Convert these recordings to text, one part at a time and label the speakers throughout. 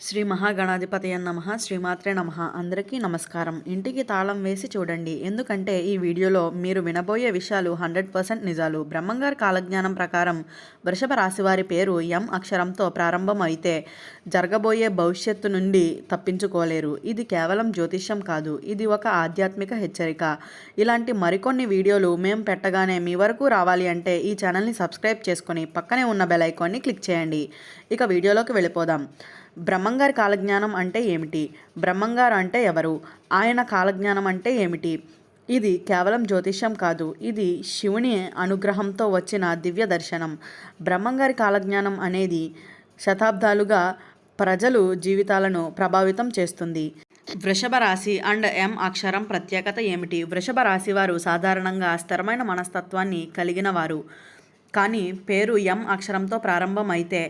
Speaker 1: శ్రీ మహాగణాధిపతయ నమ శ్రీమాత్రే నమ. అందరికీ నమస్కారం. ఇంటికి తాళం వేసి చూడండి. ఎందుకంటే ఈ వీడియోలో మీరు వినబోయే విషయాలు హండ్రెడ్ పర్సెంట్ నిజాలు. బ్రహ్మంగారి కాలజ్ఞానం ప్రకారం వృషభ రాశివారి పేరు ఎం అక్షరంతో ప్రారంభం అయితే జరగబోయే భవిష్యత్తు నుండి తప్పించుకోలేరు. ఇది కేవలం జ్యోతిష్యం కాదు. ఇది ఒక ఆధ్యాత్మిక హెచ్చరిక. ఇలాంటి మరికొన్ని వీడియోలు మేము పెట్టగానే మీ వరకు రావాలి అంటే ఈ ఛానల్ని సబ్స్క్రైబ్ చేసుకొని పక్కనే ఉన్న బెల్ ఐకాన్ని క్లిక్ చేయండి. ఇక వీడియోలోకి వెళ్ళిపోదాం. బ్రహ్మంగారి కాలజ్ఞానం అంటే ఏమిటి? బ్రహ్మంగారు అంటే ఎవరు? ఆయన కాలజ్ఞానం అంటే ఏమిటి? ఇది కేవలం జ్యోతిష్యం కాదు. ఇది శివుని అనుగ్రహంతో వచ్చిన దివ్య దర్శనం. బ్రహ్మంగారి కాలజ్ఞానం అనేది శతాబ్దాలుగా ప్రజలు జీవితాలను ప్రభావితం చేస్తుంది. వృషభ రాశి అండ్ ఎం అక్షరం ప్రత్యేకత ఏమిటి? వృషభ రాశి వారు సాధారణంగా స్థిరమైన మనస్తత్వాన్ని కలిగిన వారు. కానీ పేరు ఎం అక్షరంతో ప్రారంభమైతే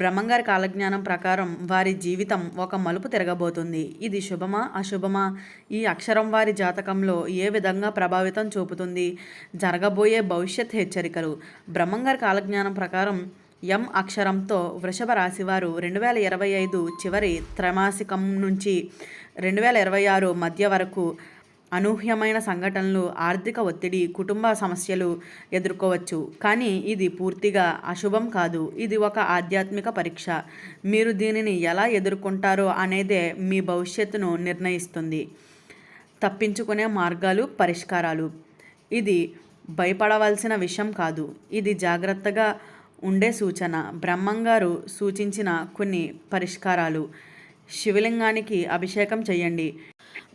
Speaker 1: బ్రహ్మంగారి కాలజ్ఞానం ప్రకారం వారి జీవితం ఒక మలుపు తిరగబోతుంది. ఇది శుభమా? అశుభమా? ఈ అక్షరం వారి జాతకంలో ఏ విధంగా ప్రభావితం చూపుతుంది? జరగబోయే భవిష్యత్ హెచ్చరికలు. బ్రహ్మంగారి కాలజ్ఞానం ప్రకారం ఎం అక్షరంతో వృషభ రాశివారు రెండు వేల ఇరవై ఐదు చివరి త్రైమాసికం నుంచి రెండు వేల ఇరవై ఆరు మధ్య వరకు అనూహ్యమైన సంఘటనలు ఆర్థిక ఒత్తిడి కుటుంబ సమస్యలు ఎదుర్కోవచ్చు. కానీ ఇది పూర్తిగా అశుభం కాదు. ఇది ఒక ఆధ్యాత్మిక పరీక్ష. మీరు దీనిని ఎలా ఎదుర్కొంటారో అనేదే మీ భవిష్యత్తును నిర్ణయిస్తుంది. తప్పించుకునే మార్గాలు పరిష్కారాలు. ఇది భయపడవలసిన విషయం కాదు. ఇది జాగ్రత్తగా ఉండే సూచన. బ్రహ్మంగారు సూచించిన కొన్ని పరిష్కారాలు. శివలింగానికి అభిషేకం చేయండి.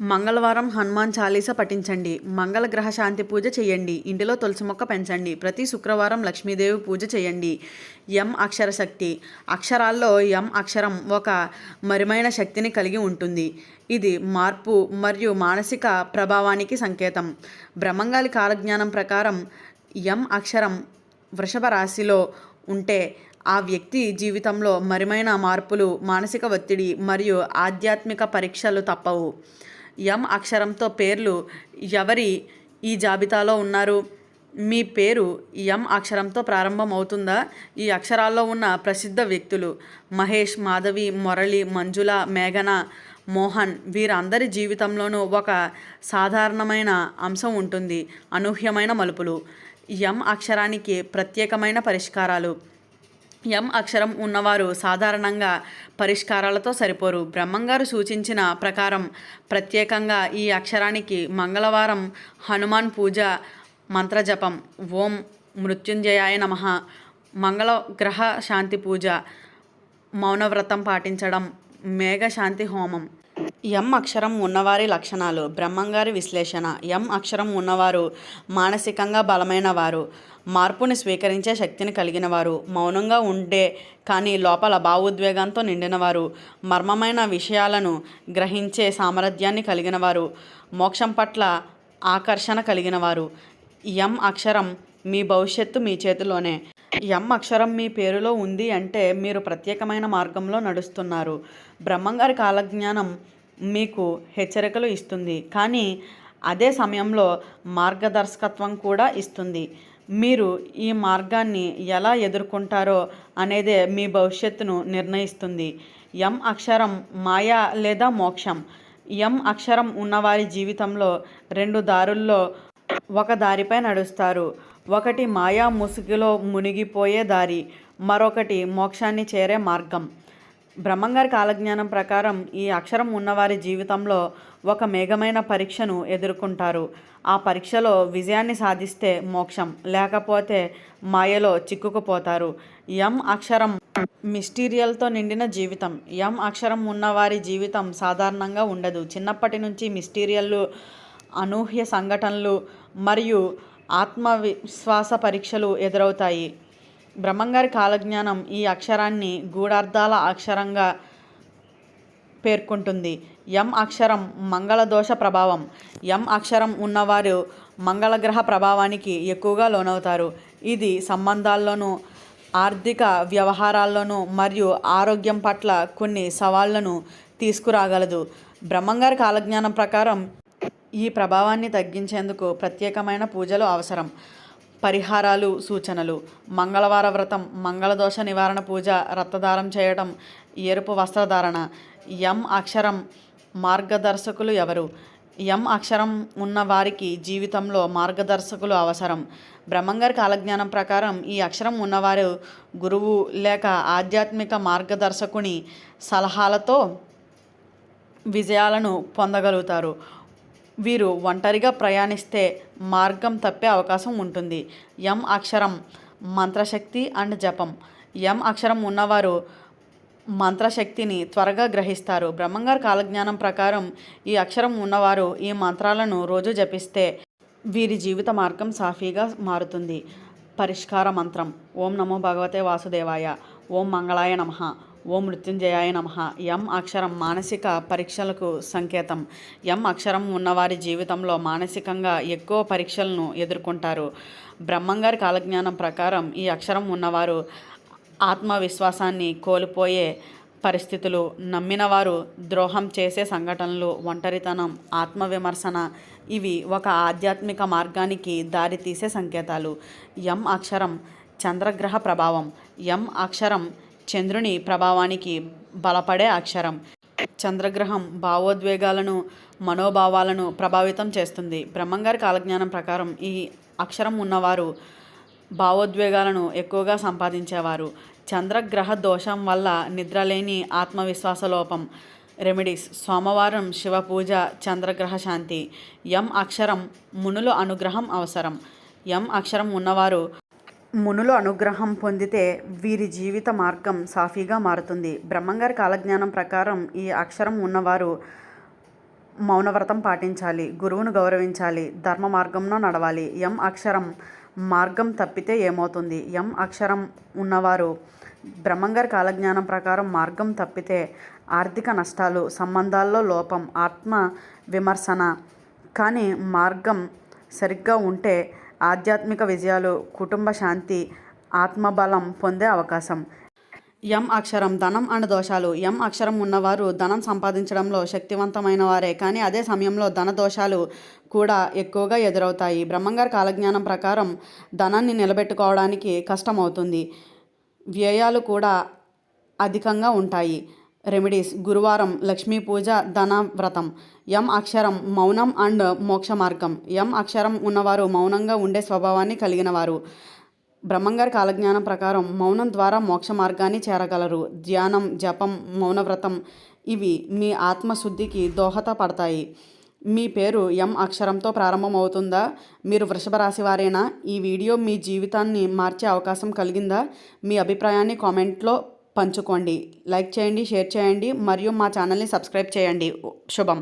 Speaker 1: మంగళవారం హనుమాన్ చాలీస పఠించండి. మంగళ గ్రహ శాంతి పూజ చేయండి. ఇంటిలో తులసి మొక్క పెంచండి. ప్రతి శుక్రవారం లక్ష్మీదేవి పూజ చేయండి. ఎం అక్షర శక్తి. అక్షరాల్లో ఎం అక్షరం ఒక మరిమైన శక్తిని కలిగి ఉంటుంది. ఇది మార్పు మరియు మానసిక ప్రభావానికి సంకేతం. బ్రహ్మంగాలి కాలజ్ఞానం ప్రకారం ఎం అక్షరం వృషభ రాశిలో ఉంటే ఆ వ్యక్తి జీవితంలో మరిమైన మార్పులు మానసిక ఒత్తిడి మరియు ఆధ్యాత్మిక పరీక్షలు తప్పవు. ఎం అక్షరంతో పేర్లు ఎవరి ఈ జాబితాలో ఉన్నారు? మీ పేరు ఎం అక్షరంతో ప్రారంభమవుతుందా? ఈ అక్షరాల్లో ఉన్న ప్రసిద్ధ వ్యక్తులు మహేష్ మాధవి మురళి మంజుల మేఘన మోహన్ వీరందరి జీవితంలోనూ ఒక సాధారణమైన అంశం ఉంటుంది. అనూహ్యమైన మలుపులు. ఎం అక్షరానికి ప్రత్యేకమైన పరిష్కారాలు. ఎం అక్షరం ఉన్నవారు సాధారణంగా పరిష్కారాలతో సరిపోరు. బ్రహ్మంగారు సూచించిన ప్రకారం ప్రత్యేకంగా ఈ అక్షరానికి మంగళవారం హనుమాన్ పూజ మంత్రజపం ఓం మృత్యుంజయాయ నమ మంగళ గ్రహ శాంతి పూజ మౌనవ్రతం పాటించడం మేఘశాంతి హోమం ఎం అక్షరం ఉన్నవారి లక్షణాలు. బ్రహ్మంగారి విశ్లేషణ. ఎం అక్షరం ఉన్నవారు మానసికంగా బలమైన వారు. మార్పుని స్వీకరించే శక్తిని కలిగిన వారు. మౌనంగా ఉండే కానీ లోపల భావోద్వేగంతో నిండినవారు మర్మమైన విషయాలను గ్రహించే సామర్థ్యాన్ని కలిగిన వారు. మోక్షం పట్ల ఆకర్షణ కలిగిన వారు. ఎం అక్షరం మీ భవిష్యత్తు మీ చేతిలోనే. ఎం అక్షరం మీ పేరులో ఉంది అంటే మీరు ప్రత్యేకమైన మార్గంలో నడుస్తున్నారు. బ్రహ్మంగారి కాలజ్ఞానం మీకు హెచ్చరికలు ఇస్తుంది. కానీ అదే సమయంలో మార్గదర్శకత్వం కూడా ఇస్తుంది. మీరు ఈ మార్గాన్ని ఎలా ఎదుర్కొంటారో అనేదే మీ భవిష్యత్తును నిర్ణయిస్తుంది. ఎం అక్షరం మాయా లేదా మోక్షం? ఎం అక్షరం ఉన్నవారి జీవితంలో రెండు దారుల్లో ఒక దారిపై నడుస్తారు. ఒకటి మాయా ముసుగులో మునిగిపోయే దారి మరొకటి మోక్షాన్ని చేరే మార్గం. బ్రహ్మంగారి కాలజ్ఞానం ప్రకారం ఈ అక్షరం ఉన్నవారి జీవితంలో ఒక మేఘమైన పరీక్షను ఎదుర్కొంటారు. ఆ పరీక్షలో విజయాన్ని సాధిస్తే మోక్షం లేకపోతే మాయలో చిక్కుకుపోతారు. ఎం అక్షరం మిస్టీరియల్తో నిండిన జీవితం. ఎం అక్షరం ఉన్నవారి జీవితం సాధారణంగా ఉండదు. చిన్నప్పటి నుంచి మిస్టీరియల్లు అనూహ్య సంఘటనలు మరియు ఆత్మవిశ్వాస పరీక్షలు ఎదురవుతాయి. బ్రహ్మంగారి కాలజ్ఞానం ఈ అక్షరాన్ని గూఢార్థాల అక్షరంగా పేర్కొంటుంది. ఎం అక్షరం మంగళదోష ప్రభావం. ఎం అక్షరం ఉన్నవారు మంగళగ్రహ ప్రభావానికి ఎక్కువగా లోనవుతారు. ఇది సంబంధాల్లోనూ ఆర్థిక వ్యవహారాల్లోనూ మరియు ఆరోగ్యం పట్ల కొన్ని సవాళ్ళను తీసుకురాగలదు. బ్రహ్మంగారి కాలజ్ఞానం ప్రకారం ఈ ప్రభావాన్ని తగ్గించేందుకు ప్రత్యేకమైన పూజలు అవసరం. పరిహారాలు సూచనలు. మంగళవార వ్రతం మంగళదోష నివారణ పూజ రక్తదానం చేయడం ఎరుపు వస్త్రధారణ. ఎం అక్షరం మార్గదర్శకులు ఎవరు? ఎం అక్షరం ఉన్న వారికి జీవితంలో మార్గదర్శకులు అవసరం. బ్రహ్మంగారి కాలజ్ఞానం ప్రకారం ఈ అక్షరం ఉన్నవారు గురువు లేక ఆధ్యాత్మిక మార్గదర్శకుని సలహాలతో విజయాలను పొందగలుగుతారు. వీరు ఒంటరిగా ప్రయాణిస్తే మార్గం తప్పే అవకాశం ఉంటుంది. ఎం అక్షరం మంత్రశక్తి అండ్ జపం. ఎం అక్షరం ఉన్నవారు మంత్రశక్తిని త్వరగా గ్రహిస్తారు. బ్రహ్మంగారు కాలజ్ఞానం ప్రకారం ఈ అక్షరం ఉన్నవారు ఈ మంత్రాలను రోజు జపిస్తే వీరి జీవిత మార్గం సాఫీగా మారుతుంది. పరిష్కార మంత్రం. ఓం నమో భగవతే వాసుదేవాయ. ఓం మంగళాయ నమ. ఓం మృత్యుంజయాయ నమ. ఎం అక్షరం మానసిక పరీక్షలకు సంకేతం. ఎం అక్షరం ఉన్నవారి జీవితంలో మానసికంగా ఎక్కువ పరీక్షలను ఎదుర్కొంటారు. బ్రహ్మంగారి కాలజ్ఞానం ప్రకారం ఈ అక్షరం ఉన్నవారు ఆత్మవిశ్వాసాన్ని కోల్పోయే పరిస్థితులు నమ్మినవారు ద్రోహం చేసే సంఘటనలు ఒంటరితనం ఆత్మవిమర్శన ఇవి ఒక ఆధ్యాత్మిక మార్గానికి దారితీసే సంకేతాలు. ఎం అక్షరం చంద్రగ్రహ ప్రభావం. ఎం అక్షరం చంద్రుని ప్రభావానికి బలపడే అక్షరం. చంద్రగ్రహం భావోద్వేగాలను మనోభావాలను ప్రభావితం చేస్తుంది. బ్రహ్మంగారి కాలజ్ఞానం ప్రకారం ఈ అక్షరం ఉన్నవారు భావోద్వేగాలను ఎక్కువగా సంపాదించేవారు. చంద్రగ్రహ దోషం వల్ల నిద్రలేని ఆత్మవిశ్వాస లోపం. రెమెడీస్ సోమవారం శివ పూజ చంద్రగ్రహ శాంతి. ఎం అక్షరం మునులు అనుగ్రహం అవసరం. ఎం అక్షరం ఉన్నవారు మునుల అనుగ్రహం పొందితే వీరి జీవిత మార్గం సాఫీగా మారుతుంది. బ్రహ్మంగారి కాలజ్ఞానం ప్రకారం ఈ అక్షరం ఉన్నవారు మౌనవ్రతం పాటించాలి గురువును గౌరవించాలి ధర్మ మార్గంలో నడవాలి. ఎం అక్షరం మార్గం తప్పితే ఏమవుతుంది? ఎం అక్షరం ఉన్నవారు బ్రహ్మంగారి కాలజ్ఞానం ప్రకారం మార్గం తప్పితే ఆర్థిక నష్టాలు సంబంధాల్లో లోపం ఆత్మ విమర్శన. కానీ మార్గం సరిగ్గా ఉంటే ఆధ్యాత్మిక విజయాలు కుటుంబ శాంతి ఆత్మబలం పొందే అవకాశం. ఎం అక్షరం ధనం అండ్ దోషాలు. ఎం అక్షరం ఉన్నవారు ధనం సంపాదించడంలో శక్తివంతమైన వారే కానీ అదే సమయంలో ధన దోషాలు కూడా ఎక్కువగా ఎదురవుతాయి. బ్రహ్మంగారి కాలజ్ఞానం ప్రకారం ధనాన్ని నిలబెట్టుకోవడానికి కష్టమవుతుంది. వ్యయాలు కూడా అధికంగా ఉంటాయి. రెమెడీస్ గురువారం లక్ష్మీ పూజ ధన వ్రతం ఎం అక్షరం మౌనం అండ్ మోక్ష మార్గం ఎం అక్షరం ఉన్నవారు మౌనంగా ఉండే స్వభావాన్ని కలిగిన వారు బ్రహ్మంగారి కాలజ్ఞానం ప్రకారం మౌనం ద్వారా మోక్ష మార్గాన్ని చేరగలరు. ధ్యానం జపం మౌనవ్రతం ఇవి మీ ఆత్మశుద్ధికి దోహదపడతాయి. మీ పేరు ఎం అక్షరంతో ప్రారంభమవుతుందా? మీరు వృషభ రాశి వారేనా ఈ వీడియో మీ జీవితాన్ని మార్చే అవకాశం కలిగిందా? మీ అభిప్రాయాన్ని కామెంట్లో పంచుకోండి. లైక్ చేయండి షేర్ చేయండి మరియు మా ఛానల్ని సబ్స్క్రైబ్ చేయండి. శుభం.